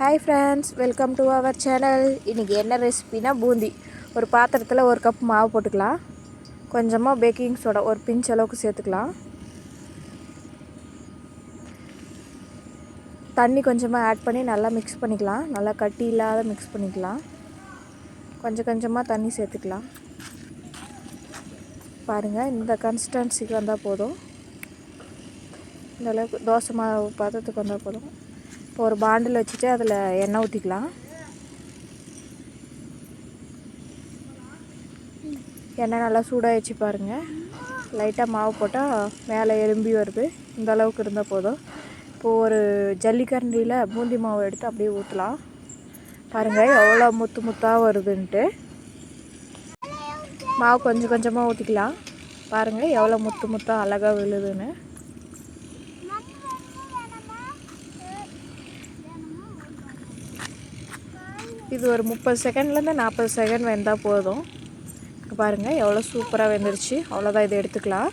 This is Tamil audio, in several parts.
Hi friends welcome to our channel இன்றைக்கி என்ன ரெசிபினா பூந்தி. ஒரு பாத்திரத்தில் ஒரு கப் மாவு போட்டுக்கலாம். கொஞ்சமாக பேக்கிங் சோடா ஒரு பிஞ்ச் அளவுக்கு சேர்த்துக்கலாம். தண்ணி கொஞ்சமாக ஆட் பண்ணி நல்லா மிக்ஸ் பண்ணிக்கலாம். நல்லா கட்டி இல்லாத மிக்ஸ் பண்ணிக்கலாம். கொஞ்சம் கொஞ்சமாக தண்ணி சேர்த்துக்கலாம். பாருங்கள் இந்த கன்சிஸ்டன்சிக்கு வந்தால் போதும். இந்தளவுக்கு தோசை மாவு பாத்திரத்துக்கு வந்தால் போதும். இப்போ ஒரு பாண்டில் வச்சுட்டு அதில் எண்ணெய் ஊற்றிக்கலாம் எண்ணெய் நல்லா சூடாகிடுச்சு பாருங்கள் லைட்டாக மாவு போட்டால் மேலே எலும்பி வருது. இந்த அளவுக்கு இருந்தால் போதும். இப்போது ஒரு ஜல்லிக்கரண்டியில் பூந்தி மாவு எடுத்து அப்படியே ஊற்றலாம் பாருங்கள் எவ்வளோ முத்து முத்தாக வருதுன்ட்டு. மாவு கொஞ்சம் கொஞ்சமாக ஊற்றிக்கலாம் பாருங்கள் எவ்வளோ முத்து முத்தாக அழகாக விழுதுன்னு. இது ஒரு முப்பது செகண்ட்லேருந்து நாற்பது செகண்ட் வெந்தால் போதும். பாருங்கள் எவ்வளோ சூப்பராக வெந்துருச்சு. அவ்வளோதான் இதை எடுத்துக்கலாம்.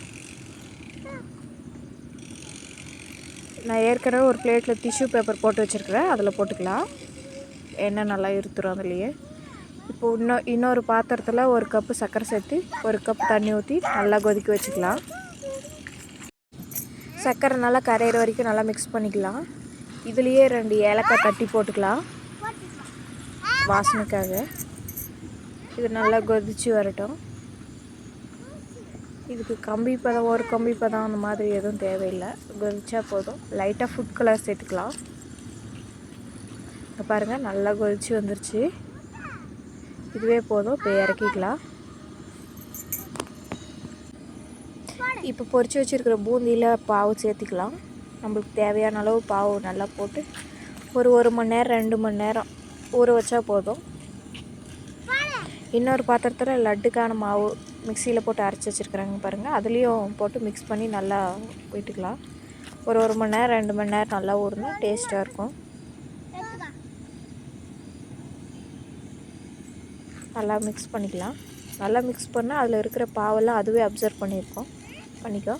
நான் ஏற்கனவே ஒரு பிளேட்டில் டிஷ்யூ பேப்பர் போட்டு வச்சுருக்கிறேன். அதில் போட்டுக்கலாம். எண்ணெய் நல்லா இருத்துரும் அதுலேயே. இப்போ இன்னும் இன்னொரு பாத்திரத்தில் ஒரு கப்பு சர்க்கரை சேர்த்து ஒரு கப் தண்ணி ஊற்றி நல்லா கொதிக்க வச்சுக்கலாம். சர்க்கரை நல்லா கரையிற வரைக்கும் நல்லா மிக்ஸ் பண்ணிக்கலாம். இதுலேயே ரெண்டு ஏலக்காய் தட்டி போட்டுக்கலாம். வாசனைக்காக. இது நல்லா கொதிச்சு வரட்டும். இதுக்கு கம்பி பதம் ஒரு கம்பி பதம் அந்த மாதிரி எதுவும் தேவையில்லை. கொதிச்சா போதும். லைட்டாக ஃபுட் கலர் சேர்த்துக்கலாம். இங்கே பாருங்கள் நல்லா கொதிச்சு வந்துருச்சு. இதுவே போதும். இப்போ இறக்கிக்கலாம். இப்போ பொறிச்சு வச்சுருக்கிற பூந்தியில் பாவு சேர்த்துக்கலாம். நம்மளுக்கு தேவையான அளவு பாவு நல்லா போட்டு ஒரு ஒரு மணி நேரம் ரெண்டு மணி நேரம் ஊற வச்சா போதும். இன்னொரு பாத்திரத்தில் லட்டுக்கான மாவு மிக்சியில் போட்டு அரைச்சி வச்சுருக்குறாங்க பாருங்கள் அதுலேயும் போட்டு மிக்ஸ் பண்ணி நல்லா போயிட்டுக்கலாம் ஒரு ஒரு மணி நேரம் ரெண்டு மணி நேரம் நல்லா ஊறினா டேஸ்ட்டாக இருக்கும். நல்லா மிக்ஸ் பண்ணிக்கலாம். நல்லா மிக்ஸ் பண்ணால் அதில் இருக்கிற பாவெல்லாம் அதுவே அப்சர்வ் பண்ணியிருக்கோம். பண்ணிக்கோ.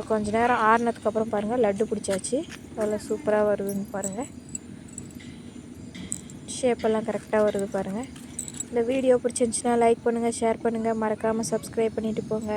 இப்போ கொஞ்ச நேரம் ஆறுனதுக்கப்புறம் பாருங்கள் லட்டு பிடிச்சாச்சு. அதில் சூப்பராக வருதுன்னு பாருங்கள் ஷேப்பெல்லாம் கரெக்டாக வருது பாருங்கள் இந்த வீடியோ பிடிச்சிருந்துச்சின்னா லைக் பண்ணுங்கள் ஷேர் பண்ணுங்கள் மறக்காமல் சப்ஸ்கிரைப் பண்ணிவிட்டு போங்க.